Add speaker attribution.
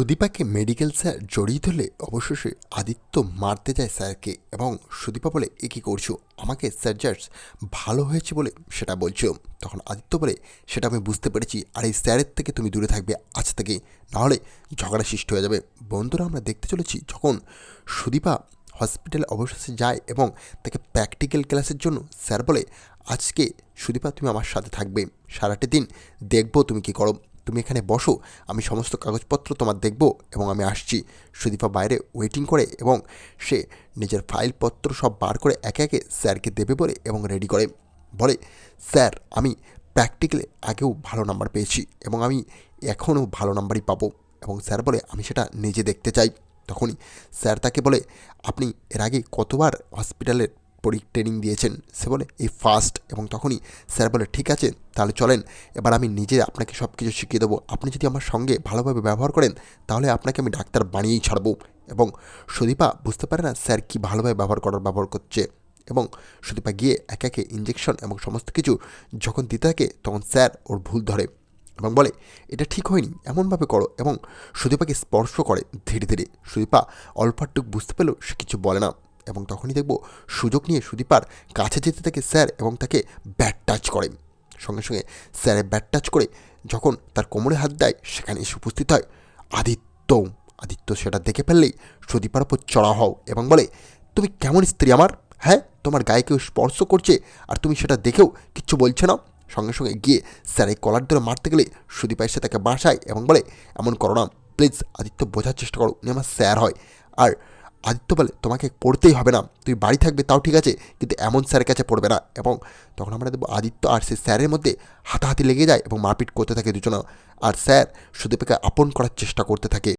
Speaker 1: সুদীপাকে medical sir জড়িয়ে ধরলে অবশেষে আদিত্য মারতে যায় স্যারকে এবং সুদীপা বলে, এ কী করছ? আমাকে স্যার জাস্ট ভালো হয়েছে বলে সেটা বলছো? তখন আদিত্য বলে, সেটা আমি বুঝতে পেরেছি। আর এই স্যারের থেকে তুমি দূরে থাকবে আজ থেকে। নাহলে ঝগড়া সৃষ্টি হয়ে যাবে। বন্ধুরা, আমরা দেখতে চলেছি যখন সুদীপা হসপিটালে অবশেষে যায় এবং তাকে প্র্যাকটিক্যাল ক্লাসের জন্য স্যার বলে, আজকে সুদীপা তুমি আমার সাথে থাকবে। সারাটি দিন দেখব তুমি কী করো। তুমি এখানে বসো, আমি সমস্ত কাগজপত্র তোমার দেখব এবং আমি আসছি। সুদীপা বাইরে ওয়েটিং করে এবং সে নিজের ফাইলপত্র সব বার করে একে একে স্যারকে দেবে বলে এবং রেডি করে। বলে, স্যার, আমি প্র্যাকটিক্যালে আগেও ভালো নাম্বার পেয়েছি এবং আমি এখনও ভালো নাম্বারই পাবো। এবং স্যার বলে, আমি সেটা নিজে দেখতে চাই। তখনই স্যার তাকে বলে, আপনি এর আগে কতবার হসপিটালের পরি ট্রেনিং দিয়েছেন, সে বলে, এই ফার্স্ট এবং তখনই স্যার বলে, ঠিক আছে, তাহলে চলেন, এবার আমি নিজে আপনাকে সব কিছু শিখিয়ে দেবো। আপনি যদি আমার সঙ্গে ভালোভাবে ব্যবহার করেন, তাহলে আপনাকে আমি ডাক্তার বানিয়েই ছাড়বো। এবং সুদীপা বুঝতে পারে না স্যার কি ভালোভাবে ব্যবহার করার ব্যবহার করছে। এবং সুদীপা গিয়ে একে একে ইঞ্জেকশন এবং সমস্ত কিছু যখন দিতে থাকে, তখন স্যার ওর ভুল ধরে এবং বলে, এটা ঠিক হয়নি, এমনভাবে করো। এবং সুদীপাকে স্পর্শ করে ধীরে ধীরে। সুদীপা অল্পাটুক বুঝতে পেলেও সে কিছু বলে না। এবং তখনই দেখব সুযোগ নিয়ে সুদীপার কাছে যেতে থাকে স্যার এবং তাকে ব্যাট টাচ করে। সঙ্গে সঙ্গে স্যারে ব্যাট টাচ করে যখন তার কোমরে হাত দেয়, সেখানে এসে উপস্থিত হয় আদিত্য। আদিত্য সেটা দেখে ফেললেই সুদীপার ওপর চড়া হও এবং বলে, তুমি কেমন স্ত্রী আমার? হ্যাঁ তোমার গায়ে কেউ স্পর্শ করছে আর তুমি সেটা দেখেও কিচ্ছু বলছে না? সঙ্গে সঙ্গে গিয়ে স্যারের কলার ধরে মারতে গেলে সুদীপা এসে তাকে বাসায় এবং বলে, এমন করো না প্লিজ আদিত্য বোঝার চেষ্টা করো, উনি আমার স্যার হয়। আর আদিত্য বলে, তোমাকে পড়তেই হবে না। তুই বাড়ি থাকবে, তাও ঠিক আছে, কিন্তু এমন স্যারের কাছে পড়বে না। এবং তখন আমরা দেখব আদিত্য আর সেই স্যারের মধ্যে হাতাহাতি লেগে যায় এবং মারপিট করতে থাকে দুজনা। আর স্যার সুদীপাকে আপন করার চেষ্টা করতে থাকে।